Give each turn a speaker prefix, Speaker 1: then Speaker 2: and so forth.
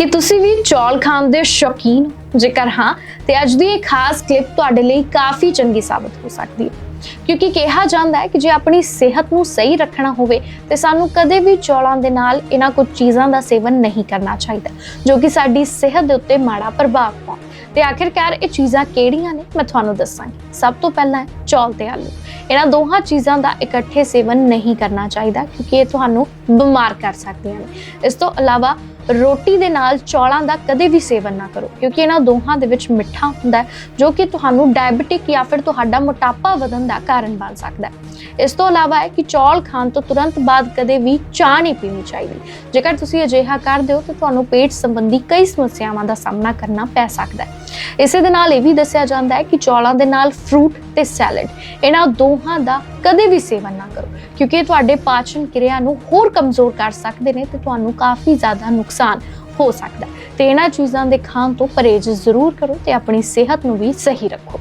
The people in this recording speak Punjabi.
Speaker 1: ਕਿ ਤੁਸੀਂ ਵੀ ਚੌਲ ਖਾਣ ਦੇ ਸ਼ੌਕੀਨ ਹੋ? ਜੇਕਰ ਹਾਂ, ਤੇ ਅੱਜ ਦੀ ਇਹ ਖਾਸ ਕਲਿੱਪ ਤੁਹਾਡੇ ਲਈ ਕਾਫੀ ਚੰਗੀ ਸਾਬਤ ਹੋ ਸਕਦੀ ਹੈ। ਕਿਉਂਕਿ ਕਿਹਾ ਜਾਂਦਾ ਹੈ ਕਿ ਜੇ ਆਪਣੀ ਸਿਹਤ ਨੂੰ ਸਹੀ ਰੱਖਣਾ ਹੋਵੇ, ਤੇ ਸਾਨੂੰ ਕਦੇ ਵੀ ਚੌਲਾਂ ਦੇ ਨਾਲ ਇਹਨਾਂ ਕੁਝ ਚੀਜ਼ਾਂ ਦਾ ਸੇਵਨ ਨਹੀਂ ਕਰਨਾ ਚਾਹੀਦਾ, ਜੋ ਕਿ ਸਾਡੀ ਸਿਹਤ ਦੇ ਉੱਤੇ ਮਾੜਾ ਪ੍ਰਭਾਵ ਪਾਉਣ ਤੇ ਆਖਿਰਕਾਰ ਇਹ ਚੀਜ਼ਾਂ ਕਿਹੜੀਆਂ ਨੇ, ਮੈਂ ਤੁਹਾਨੂੰ ਦੱਸਾਂਗੀ। ਸਭ ਤੋਂ ਪਹਿਲਾਂ ਹੈ ਚੌਲ ਤੇ ਆਲੂ। ਇਹਨਾਂ ਦੋਹਾਂ ਚੀਜ਼ਾਂ ਦਾ ਇਕੱਠੇ ਸੇਵਨ ਨਹੀਂ ਕਰਨਾ ਚਾਹੀਦਾ, ਕਿਉਂਕਿ ਇਹ ਤੁਹਾਨੂੰ ਬਿਮਾਰ ਕਰ ਸਕਦੀਆਂ ਨੇ। ਇਸ ਤੋਂ ਇਲਾਵਾ ਰੋਟੀ ਦੇ ਨਾਲ ਚੌਲਾਂ ਦਾ ਕਦੇ ਵੀ ਸੇਵਨ ਨਾ ਕਰੋ, ਕਿਉਂਕਿ ਇਹਨਾਂ ਦੋਹਾਂ ਦੇ ਵਿੱਚ ਮਿੱਠਾ ਹੁੰਦਾ ਜੋ ਕਿ ਤੁਹਾਨੂੰ ਡਾਇਬੀਟਿਕ ਜਾਂ ਫਿਰ ਤੁਹਾਡਾ ਮੋਟਾਪਾ ਵਧਣ ਦਾ ਕਾਰਨ ਬਣ ਸਕਦਾ ਹੈ। ਇਸ ਤੋਂ ਇਲਾਵਾ ਹੈ ਕਿ ਚੌਲ ਖਾਣ ਤੋਂ ਤੁਰੰਤ ਬਾਅਦ ਕਦੇ ਵੀ ਚਾਹ ਨਹੀਂ ਪੀਣੀ ਚਾਹੀਦੀ। ਜੇਕਰ ਤੁਸੀਂ ਅਜਿਹਾ ਕਰਦੇ ਹੋ ਤਾਂ ਤੁਹਾਨੂੰ ਪੇਟ ਸੰਬੰਧੀ ਕਈ ਸਮੱਸਿਆਵਾਂ ਦਾ ਸਾਹਮਣਾ ਕਰਨਾ ਪੈ ਸਕਦਾ ਹੈ। ਇਸੇ ਦੇ ਨਾਲ ਇਹ ਵੀ ਦੱਸਿਆ ਜਾਂਦਾ ਹੈ ਕਿ ਚੌਲਾਂ ਦੇ ਨਾਲ ਫਰੂਟ ਤੇ ਸੈਲਡ ਇਹਨਾਂ ਦੋਹਾਂ ਦਾ ਕਦੇ ਵੀ ਸੇਵਨ ਨਾ ਕਰੋ, ਕਿਉਂਕਿ ਇਹ ਤੁਹਾਡੇ ਪਾਚਨ ਕਿਰਿਆ ਨੂੰ ਹੋਰ ਕਮਜ਼ੋਰ ਕਰ ਸਕਦੇ ਨੇ ਤੇ ਤੁਹਾਨੂੰ ਕਾਫੀ ਜ਼ਿਆਦਾ ਨੁਕਸਾਨ ਹੋ ਸਕਦਾ ਹੈ। ਤੇ ਇਹਨਾਂ ਚੀਜ਼ਾਂ ਦੇ ਖਾਣ ਤੋਂ ਪਰਹੇਜ਼ ਜ਼ਰੂਰ ਕਰੋ ਤੇ ਆਪਣੀ ਸਿਹਤ ਨੂੰ ਵੀ ਸਹੀ ਰੱਖੋ।